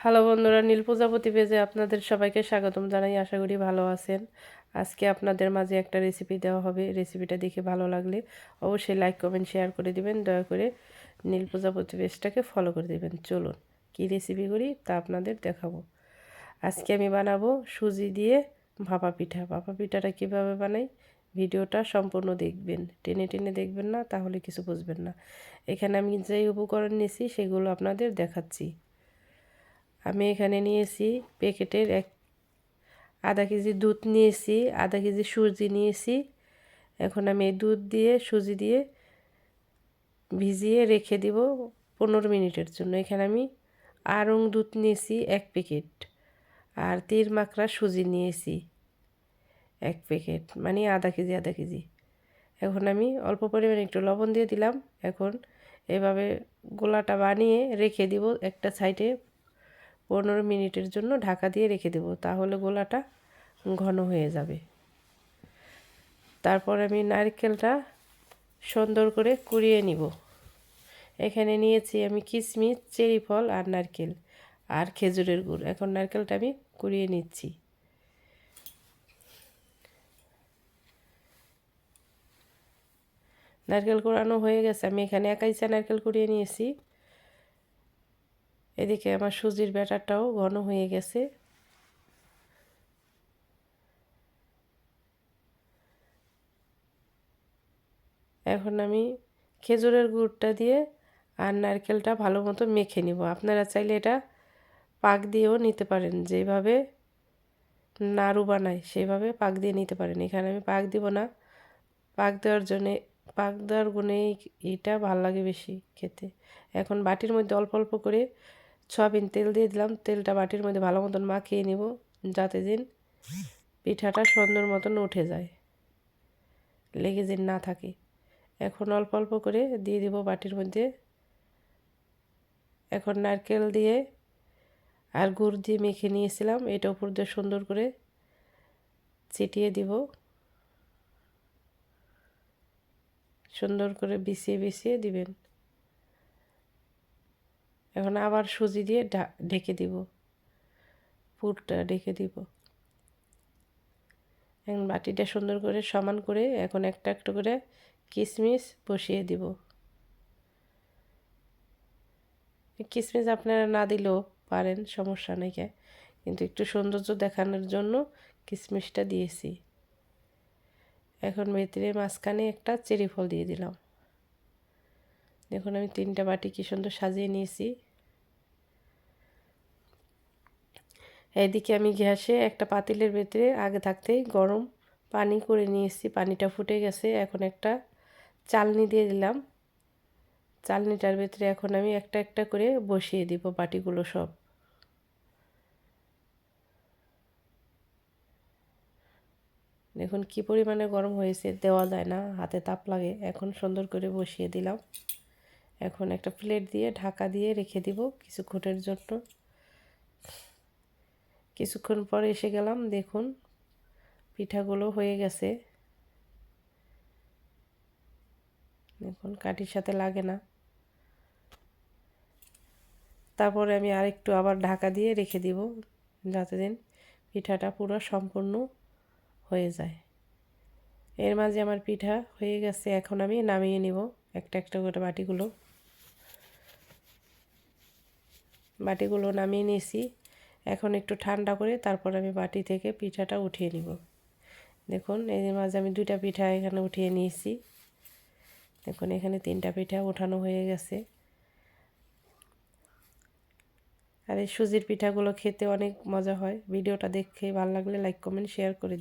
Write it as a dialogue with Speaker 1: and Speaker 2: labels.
Speaker 1: Hello বন্ধুরা, নীল প্রজাপতি পেজে আপনাদের সবাইকে স্বাগতম জানাই। আশা করি ভালো আছেন। আজকে আপনাদের মাঝে একটা রেসিপি দেওয়া হবে। রেসিপিটা দেখে ভালো লাগলে অবশ্যই লাইক কমেন্ট শেয়ার করে দিবেন। দয়া করে নীল প্রজাপতি পেজটাকে ফলো করে দেবেন। চলুন, কি রেসিপি করি তা আপনাদের দেখাবো। আজকে আমি বানাবো সুজি দিয়ে ভাপা পিঠা। ভাপা পিঠাটা কীভাবে বানাই ভিডিওটা সম্পূর্ণ দেখবেন। টেনে টেনে দেখবেন না, তাহলে কিছু বুঝবেন না। এখানে আমি যেই উপকরণ নিয়েছি সেগুলো আপনাদের দেখাচ্ছি। আমি এখানে নিয়েছি প্যাকেটের এক আধা কেজি দুধ নিয়েছি, আধা কেজি সুজি নিয়েছি। এখন আমি এই দুধ দিয়ে, সুজি দিয়ে ভিজিয়ে রেখে দিব পনেরো মিনিটের জন্য। এখানে আমি আরং দুধ নিয়েছি এক প্যাকেট আর তীর মাকড়া সুজি নিয়েছি এক প্যাকেট মানে আধা কেজি আধা কেজি। এখন আমি অল্প পরিমাণে একটু লবণ দিয়ে দিলাম। এখন এভাবে গোলাটা বানিয়ে রেখে দিব একটা সাইডে পনেরো মিনিটের জন্য ঢাকা দিয়ে রেখে দেব, তাহলে গোলাটা ঘন হয়ে যাবে। তারপর আমি নারকেলটা সুন্দর করে কুড়িয়ে নিব। এখানে নিয়েছি আমি কিশমিশ চেরি ফল আর নারকেল আর খেজুরের গুড়। এখন নারকেলটা আমি কুড়িয়ে নিচ্ছি। নারকেল কোড়ানো হয়ে গেছে, আমি এখানে একাই চা নারকেল কুড়িয়ে নিয়েছি। এদিকে আমার সুজির ব্যাটারটাও ঘন হয়ে গেছে। এখন আমি খেজুরের গুড়টা দিয়ে আর নারকেলটা ভালো মতো মেখে নিব। আপনারা চাইলে এটা পাক দিয়েও নিতে পারেন। যেভাবে নাড়ু বানায়, সেভাবে পাক দিয়ে নিতে পারেন। এখানে আমি পাক দিব না। পাক দেওয়ার জন্যে, পাক দেওয়ার গুণে এটা ভালো লাগে বেশি খেতে। এখন বাটির মধ্যে অল্প অল্প করে সয়াবিন তেল দিয়ে দিলাম। তেলটা বাটির মধ্যে ভালো মতন মাখিয়ে নিব, যাতে দিন পিঠাটা সুন্দর মতন উঠে যায়, লেগে যেন না থাকে। এখন অল্প অল্প করে দিয়ে দিব বাটির মধ্যে। এখন নারকেল দিয়ে আর গুড় দিয়ে মেখে নিয়েছিলাম, এটা উপর দিয়ে সুন্দর করে ছিটিয়ে দিব। সুন্দর করে বিছিয়ে বিছিয়ে দিবেন। এখন আবার সুজি দিয়ে ঢেকে দিব। পুরটা ঢেকে দিব। এখন বাটিটা সুন্দর করে সমান করে এখন একটা একটা করে কিশমিশ বসিয়ে দিব। কিশমিশ আপনারা না দিলেও পারেন, সমস্যা নেই কিন্তু একটু সৌন্দর্য দেখানোর জন্য কিশমিশটা দিয়েছি। এখন ভেতরে মাঝখানে একটা চেরি ফল দিয়ে দিলাম। দেখুন আমি তিনটা বাটি কি সুন্দর সাজিয়ে নিয়েছি। এদিকে আমি গ্যাসে একটা পাতিলের ভেতরে আগে থাকতেই গরম পানি করে নিয়েছি, পানিটা ফুটে গেছে, এখন একটা চালনি দিয়ে দিলাম। চালনিটার ভেতরে এখন আমি একটা একটা করে বসিয়ে দিব বাটিগুলো সব। দেখুন কি পরিমাণে গরম হয়েছে, দেওয়া যায় না, হাতে তাপ লাগে, এখন সুন্দর করে বসিয়ে দিলাম। এখন একটা প্লেট দিয়ে ঢাকা দিয়ে রেখে দিব কিছুক্ষণের জন্য। কিছুক্ষণ পর এসে গেলাম, দেখুন পিঠাগুলো হয়ে গেছে। দেখুন কাঠির সাথে লাগে না। তারপরে আমি আরেকটু আবার ঢাকা দিয়ে রেখে দিব, যাতে দিন পিঠাটা পুরো সম্পূর্ণ হয়ে যায়। এর মাঝে আমার পিঠা হয়ে গেছে, এখন আমি নামিয়ে নিব একটা একটা করে বাটিগুলো। বাটিগুলো নামিয়ে নিয়েছি। এখন একটু ঠান্ডা করে তারপর আমি বাটি থেকে পিঠাটা উঠিয়ে নিব। দেখুন, এই মাঝে আমি দুইটা পিঠা এখানে উঠিয়ে নিয়েছি। দেখুন, এখানে তিনটা পিঠা উঠানো হয়ে গেছে। আর এই সুজির পিঠাগুলো খেতে অনেক মজা হয়। ভিডিওটা দেখে ভালো লাগলে লাইক, কমেন্ট, শেয়ার করে দিই